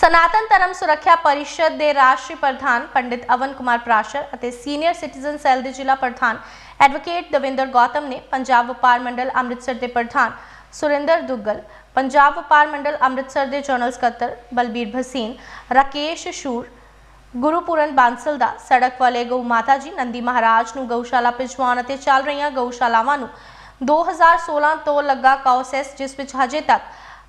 ਸਨਾਤਨ ਧਰਮ ਸੁਰੱਖਿਆ ਪਰਿਸ਼ਦ ਦੇ ਰਾਸ਼ਟਰੀ ਪ੍ਰਧਾਨ ਪੰਡਿਤ ਅਵਨ ਕੁਮਾਰ ਪ੍ਰਾਸ਼ਰ ਅਤੇ ਸੀਨੀਅਰ ਸਿਟੀਜ਼ਨ ਸੈੱਲ ਦੇ ਜ਼ਿਲ੍ਹਾ ਪ੍ਰਧਾਨ ਐਡਵੋਕੇਟ ਦਵਿੰਦਰ ਗੌਤਮ ਨੇ ਪੰਜਾਬ ਵਪਾਰ ਮੰਡਲ ਅੰਮ੍ਰਿਤਸਰ ਦੇ ਪ੍ਰਧਾਨ ਸੁਰਿੰਦਰ ਦੁੱਗਲ, ਪੰਜਾਬ ਵਪਾਰ ਮੰਡਲ ਅੰਮ੍ਰਿਤਸਰ ਦੇ ਜਨਰਲ ਸਕੱਤਰ ਬਲਬੀਰ ਭਸੀਨ, ਰਾਕੇਸ਼ ਸ਼ੂਰ, ਗੁਰੂਪੁਰਨ ਬਾਂਸਲ ਦਾ ਸੜਕ ਵਾਲੇ ਗਊ ਮਾਤਾ ਜੀ ਨੰਦੀ ਮਹਾਰਾਜ ਨੂੰ ਗਊਸ਼ਾਲਾ ਭਿਜਵਾਉਣ ਅਤੇ ਚੱਲ ਰਹੀਆਂ ਗਊਸ਼ਾਲਾਵਾਂ ਨੂੰ 2016 ਤੋਂ ਲੱਗਾ ਕਾਉਸੈਸ ਜਿਸ ਵਿੱਚ ਹਜੇ ਤੱਕ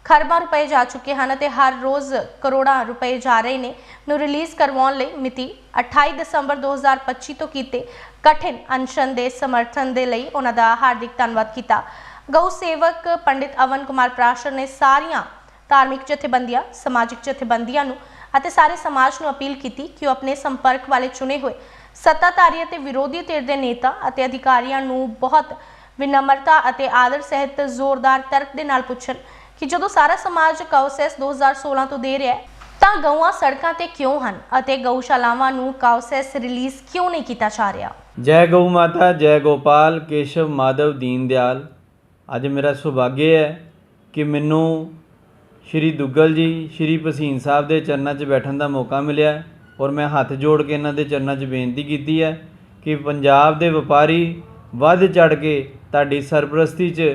ਖਰਬਾਂ ਰੁਪਏ ਜਾ ਚੁੱਕੇ ਹਨ ਅਤੇ ਹਰ ਰੋਜ਼ ਕਰੋੜਾਂ ਰੁਪਏ ਜਾ ਰਹੇ ਨੇ। ਨੂੰ ਰਿਲੀਜ਼ ਕਰਵਾਉਣ ਲਈ ਮਿਤੀ 28 ਦਸੰਬਰ 2025 ਤੋਂ ਕੀਤੇ ਕਠਿਨ ਅਨਸ਼ਨ ਦੇ ਸਮਰਥਨ ਦੇ ਲਈ ਉਹਨਾਂ ਦਾ ਹਾਰਦਿਕ ਧੰਨਵਾਦ ਕੀਤਾ। ਗਊ ਸੇਵਕ ਪੰਡਿਤ ਅਵਨ ਕੁਮਾਰ ਪ੍ਰਾਸ਼ਰ ਨੇ ਸਾਰੀਆਂ ਧਾਰਮਿਕ ਜਥੇਬੰਦੀਆਂ, ਸਮਾਜਿਕ ਜਥੇਬੰਦੀਆਂ ਨੂੰ ਅਤੇ ਸਾਰੇ ਸਮਾਜ ਨੂੰ ਅਪੀਲ ਕੀਤੀ ਕਿ ਉਹ ਆਪਣੇ ਸੰਪਰਕ ਵਾਲੇ ਚੁਣੇ ਹੋਏ ਸੱਤਾਧਾਰੀ ਅਤੇ ਵਿਰੋਧੀ ਧਿਰ ਦੇ ਨੇਤਾ ਅਤੇ ਅਧਿਕਾਰੀਆਂ ਨੂੰ ਬਹੁਤ ਵਿਨਮਰਤਾ ਅਤੇ ਆਦਰ ਸਹਿਤ ਜ਼ੋਰਦਾਰ ਤਰਕ ਦੇ ਨਾਲ ਪੁੱਛਣ ਕਿ ਜਦੋਂ ਸਾਰਾ ਸਮਾਜ ਕਾਉਸੈਸ 2016 ਤੋਂ ਦੇ ਰਿਹਾ ਹੈ, ਤਾਂ ਗਊਆਂ ਸੜਕਾਂ ਤੇ ਕਿਉਂ ਹਨ ਅਤੇ ਗਊਸ਼ਾਲਾਵਾਂ ਨੂੰ ਕਾਉਸੈਸ ਰਿਲੀਜ਼ ਕਿਉਂ ਨਹੀਂ ਕੀਤਾ ਜਾ ਰਿਹਾ? ਜੈ ਗਊ ਮਾਤਾ, ਜੈ ਗੋਪਾਲ, ਕੇਸ਼ਵ ਮਾਧਵ, ਦੀਨ ਦਿਆਲ। ਅੱਜ ਮੇਰਾ ਸੁਭਾਗਯ ਹੈ ਕਿ ਮੈਨੂੰ ਸ਼੍ਰੀ ਦੁੱਗਲ ਜੀ, ਸ਼੍ਰੀ ਭਸੀਨ ਸਾਹਿਬ ਦੇ ਚਰਨਾਂ 'ਚ ਬੈਠਣ ਦਾ ਮੌਕਾ ਮਿਲਿਆ ਔਰ ਮੈਂ ਹੱਥ ਜੋੜ ਕੇ ਇਹਨਾਂ ਦੇ ਚਰਨਾਂ 'ਚ ਬੇਨਤੀ ਕੀਤੀ ਹੈ ਕਿ ਪੰਜਾਬ ਦੇ ਵਪਾਰੀ ਵੱਧ ਚੜ ਕੇ ਤੁਹਾਡੀ ਸਰਪ੍ਰਸਤੀ 'ਚ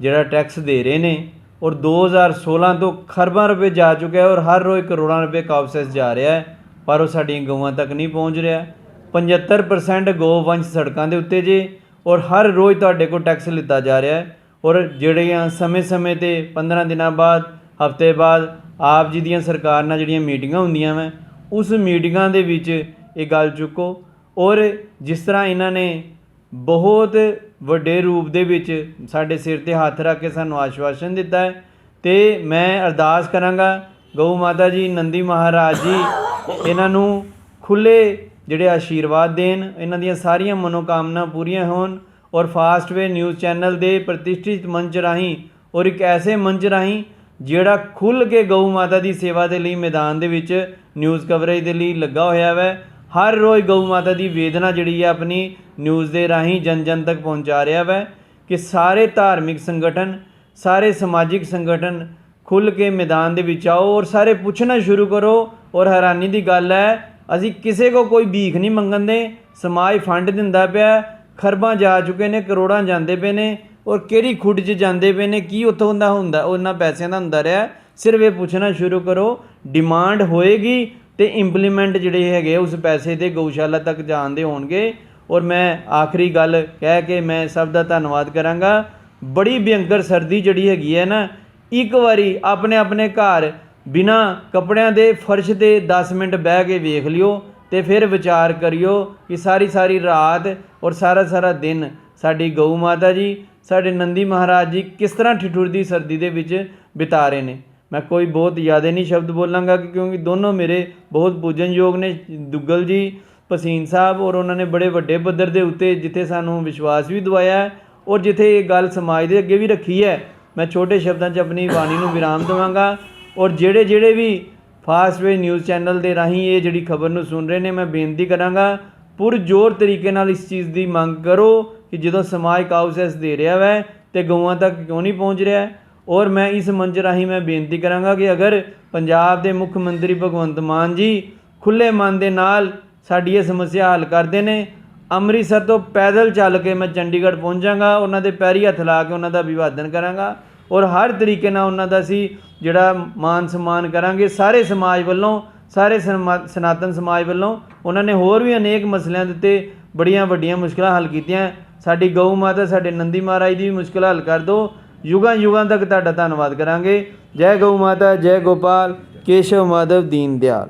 ਜਿਹੜਾ ਟੈਕਸ ਦੇ ਰਹੇ ਨੇ ਔਰ 2016 ਤੋਂ ਖਰਬਾਂ ਰੁਪਏ ਜਾ ਚੁੱਕਿਆ ਹੈ ਔਰ ਹਰ ਰੋਜ਼ ਕਰੋੜਾਂ ਰੁਪਏ ਕਾਬਸੈਸ ਜਾ ਰਿਹਾ ਹੈ, ਪਰ ਉਹ ਸਾਡੀਆਂ ਗਊਆਂ ਤੱਕ ਨਹੀਂ ਪਹੁੰਚ ਰਿਹਾ। 75% ਗੋਵੰਸ਼ ਸੜਕਾਂ ਦੇ ਉੱਤੇ ਜੇ ਔਰ ਹਰ ਰੋਜ਼ ਤੁਹਾਡੇ ਕੋਲ ਟੈਕਸ ਲਿੱਤਾ ਜਾ ਰਿਹਾ ਹੈ। ਔਰ ਜਿਹੜੀਆਂ ਸਮੇਂ-ਸਮੇਂ ਤੇ 15 ਦਿਨਾਂ ਬਾਅਦ, ਹਫ਼ਤੇ ਬਾਅਦ ਆਪ ਜੀ ਦੀਆਂ ਸਰਕਾਰ ਨਾਲ ਜਿਹੜੀਆਂ ਮੀਟਿੰਗਾਂ ਹੁੰਦੀਆਂ ਵਾ, ਉਸ ਮੀਟਿੰਗਾਂ ਦੇ ਵਿੱਚ ਇਹ ਗੱਲ ਚੁੱਕੋ। ਔਰ ਜਿਸ ਤਰ੍ਹਾਂ ਇਹਨਾਂ ਨੇ ਬਹੁਤ ਵੱਡੇ ਰੂਪ ਦੇ ਵਿੱਚ ਸਾਡੇ ਸਿਰ ਤੇ ਹੱਥ ਰੱਖ ਕੇ ਸਾਨੂੰ ਆਸ਼ਵਾਸਨ ਦਿੱਤਾ ਹੈ ਤੇ ਮੈਂ ਅਰਦਾਸ ਕਰਾਂਗਾ ਗਊ ਮਾਤਾ ਜੀ, ਨੰਦੀ ਮਹਾਰਾਜ ਜੀ, ਇਹਨਾਂ ਨੂੰ ਖੁੱਲੇ ਜਿਹੜੇ ਆਸ਼ੀਰਵਾਦ ਦੇਣ, ਇਹਨਾਂ ਦੀਆਂ ਸਾਰੀਆਂ ਮਨੋਕਾਮਨਾ ਪੂਰੀਆਂ ਹੋਣ ਔਰ ਫਾਸਟਵੇ ਨਿਊਜ਼ ਚੈਨਲ ਦੇ ਪ੍ਰਤਿਸ਼ਠਿਤ ਮੰਚ ਰਾਹੀਂ ਔਰ ਇੱਕ ਐਸੇ ਮੰਚ ਰਾਹੀਂ ਜਿਹੜਾ ਖੁੱਲ ਕੇ ਗਊ ਮਾਤਾ ਦੀ ਸੇਵਾ ਦੇ ਲਈ ਮੈਦਾਨ ਦੇ ਵਿੱਚ ਨਿਊਜ਼ ਕਵਰੇਜ ਦੇ ਲਈ ਲੱਗਾ ਹੋਇਆ ਹੈ ਹਰ ਰੋਜ਼ ਗਊ ਮਾਤਾ ਦੀ ਵੇਦਨਾ ਜਿਹੜੀ ਹੈ ਆਪਣੀ ਨਿਊਜ਼ ਦੇ ਰਾਹੀਂ ਜਨ ਜਨ ਤੱਕ ਪਹੁੰਚਾ ਰਿਹਾ ਹੈ ਕਿ ਸਾਰੇ ਧਾਰਮਿਕ ਸੰਗਠਨ, ਸਾਰੇ ਸਮਾਜਿਕ ਸੰਗਠਨ ਖੁੱਲ ਕੇ ਮੈਦਾਨ ਦੇ ਵਿੱਚ ਆਓ ਔਰ ਸਾਰੇ ਪੁੱਛਣਾ ਸ਼ੁਰੂ ਕਰੋ ਔਰ ਹੈਰਾਨੀ ਦੀ ਗੱਲ ਹੈ, ਅਸੀਂ ਕਿਸੇ ਕੋ ਕੋਈ ਭੀਖ ਨਹੀਂ ਮੰਗਣ ਦੇ, ਸਮਾਜ ਫੰਡ ਦਿੰਦਾ ਪਿਆ, ਖਰਬਾਂ ਜਾ ਚੁੱਕੇ ਨੇ, ਕਰੋੜਾਂ ਜਾਂਦੇ ਪਏ ਨੇ ਔਰ ਕਿਹੜੀ ਖੁੱਡ 'ਚ ਜਾਂਦੇ ਪਏ ਨੇ, ਕੀ ਉੱਥੋਂ ਦਾ ਹੁੰਦਾ, ਉਹਨਾਂ ਪੈਸਿਆਂ ਦਾ ਹੁੰਦਾ ਰਿਹਾ, ਸਿਰਫ ਇਹ ਪੁੱਛਣਾ ਸ਼ੁਰੂ ਕਰੋ, ਡਿਮਾਂਡ ਹੋਏਗੀ ਤੇ ਇੰਪਲੀਮੈਂਟ ਜਿਹੜੇ ਹੈਗੇ ਉਸ ਪੈਸੇ 'ਤੇ ਗਊਸ਼ਾਲਾ ਤੱਕ ਜਾਣ ਦੇ ਹੋਣਗੇ। ਔਰ ਮੈਂ ਆਖਰੀ ਗੱਲ ਕਹਿ ਕੇ ਮੈਂ ਸਭ ਦਾ ਧੰਨਵਾਦ ਕਰਾਂਗਾ। ਬੜੀ ਭਿਅੰਕਰ ਸਰਦੀ ਜਿਹੜੀ ਹੈਗੀ ਹੈ ਨਾ, ਇੱਕ ਵਾਰੀ ਆਪਣੇ ਆਪਣੇ ਘਰ ਬਿਨਾ ਕੱਪੜਿਆਂ ਦੇ ਫਰਸ਼ ਤੇ 10 ਮਿੰਟ ਬਹਿ ਕੇ ਵੇਖ ਲਿਓ ਤੇ ਫਿਰ ਵਿਚਾਰ ਕਰਿਓ ਕਿ ਸਾਰੀ ਸਾਰੀ ਰਾਤ ਔਰ ਸਾਰਾ ਸਾਰਾ ਦਿਨ ਸਾਡੀ ਗਊ ਮਾਤਾ ਜੀ, ਸਾਡੇ ਨੰਦੀ ਮਹਾਰਾਜ ਜੀ ਕਿਸ ਤਰ੍ਹਾਂ ਠਿਠੁਰਦੀ ਸਰਦੀ ਦੇ ਵਿੱਚ ਬਿਤਾ ਰਹੇ ਨੇ। ਮੈਂ ਕੋਈ ਬਹੁਤ ਜ਼ਿਆਦਾ ਨਹੀਂ ਸ਼ਬਦ ਬੋਲਾਂਗਾ ਕਿਉਂਕਿ ਦੋਨੋਂ ਮੇਰੇ ਬਹੁਤ ਪੂਜਨਯੋਗ ਨੇ, ਦੁੱਗਲ ਜੀ, ਪਸੀਨ ਸਾਹਿਬ ਔਰ ਉਹਨਾਂ ਨੇ ਬੜੇ ਵੱਡੇ ਪੱਧਰ ਦੇ ਉੱਤੇ ਜਿੱਥੇ ਸਾਨੂੰ ਵਿਸ਼ਵਾਸ ਵੀ ਦਵਾਇਆ ਔਰ ਜਿੱਥੇ ਇਹ ਗੱਲ ਸਮਾਜ ਦੇ ਅੱਗੇ ਵੀ ਰੱਖੀ ਹੈ, ਮੈਂ ਛੋਟੇ ਸ਼ਬਦਾਂ 'ਚ ਆਪਣੀ ਬਾਣੀ ਨੂੰ ਵਿਰਾਮ ਦੇਵਾਂਗਾ ਔਰ ਜਿਹੜੇ ਜਿਹੜੇ ਵੀ ਫਾਸਟ ਵੇ ਨਿਊਜ਼ ਚੈਨਲ ਦੇ ਰਾਹੀਂ ਇਹ ਜਿਹੜੀ ਖਬਰ ਨੂੰ ਸੁਣ ਰਹੇ ਨੇ, ਮੈਂ ਬੇਨਤੀ ਕਰਾਂਗਾ ਪੁਰ ਜ਼ੋਰ ਤਰੀਕੇ ਨਾਲ ਇਸ ਚੀਜ਼ ਦੀ ਮੰਗ ਕਰੋ ਕਿ ਜਦੋਂ ਸਮਾਜ ਕਾਉਸੈਸ ਦੇ ਰਿਹਾ ਵੈ ਤੇ ਗਊਆਂ ਤੱਕ ਕਿਉਂ ਨਹੀਂ ਪਹੁੰਚ ਰਿਹਾ ਔਰ ਮੈਂ ਇਸ ਮੰਚ ਰਾਹੀਂ ਮੈਂ ਬੇਨਤੀ ਕਰਾਂਗਾ ਕਿ ਅਗਰ ਪੰਜਾਬ ਦੇ ਮੁੱਖ ਮੰਤਰੀ ਭਗਵੰਤ ਮਾਨ ਜੀ ਖੁੱਲੇ ਮਨ ਦੇ ਨਾਲ ਸਾਡੀ ਇਹ ਸਮੱਸਿਆ ਹੱਲ ਕਰਦੇ ਨੇ, ਅੰਮ੍ਰਿਤਸਰ ਤੋਂ ਪੈਦਲ ਚੱਲ ਕੇ ਮੈਂ ਚੰਡੀਗੜ੍ਹ ਪਹੁੰਚਾਂਗਾ, ਉਹਨਾਂ ਦੇ ਪੈਰੀ ਹੱਥ ਲਾ ਕੇ ਉਹਨਾਂ ਦਾ ਅਭਿਵਾਦਨ ਕਰਾਂਗਾ ਔਰ ਹਰ ਤਰੀਕੇ ਨਾਲ ਉਹਨਾਂ ਦਾ ਅਸੀਂ ਜਿਹੜਾ ਮਾਨ ਸਨਮਾਨ ਕਰਾਂਗੇ, ਸਾਰੇ ਸਮਾਜ ਵੱਲੋਂ, ਸਾਰੇ ਸਮਾ- ਸਨਾਤਨ ਸਮਾਜ ਵੱਲੋਂ, ਉਹਨਾਂ ਨੇ ਹੋਰ ਵੀ ਅਨੇਕ ਮਸਲਿਆਂ ਦੇ ਉੱਤੇ ਬੜੀਆਂ ਵੱਡੀਆਂ ਮੁਸ਼ਕਲਾਂ ਹੱਲ ਕੀਤੀਆਂ। ਸਾਡੀ ਗਊ ਮਾਤਾ, ਸਾਡੇ ਨੰਦੀ ਮਹਾਰਾਜ ਦੀ ਵੀ ਮੁਸ਼ਕਲ ਹੱਲ ਕਰ ਦਿਓ। ਯੁਗਾਂ ਯੁਗਾਂ ਤੱਕ ਤੁਹਾਡਾ ਧੰਨਵਾਦ ਕਰਾਂਗੇ। ਜੈ ਗਊ ਮਾਤਾ, ਜੈ ਗੋਪਾਲ, ਕੇਸ਼ਵ ਮਾਧਵ ਦੀਨ ਦਿਆਲ।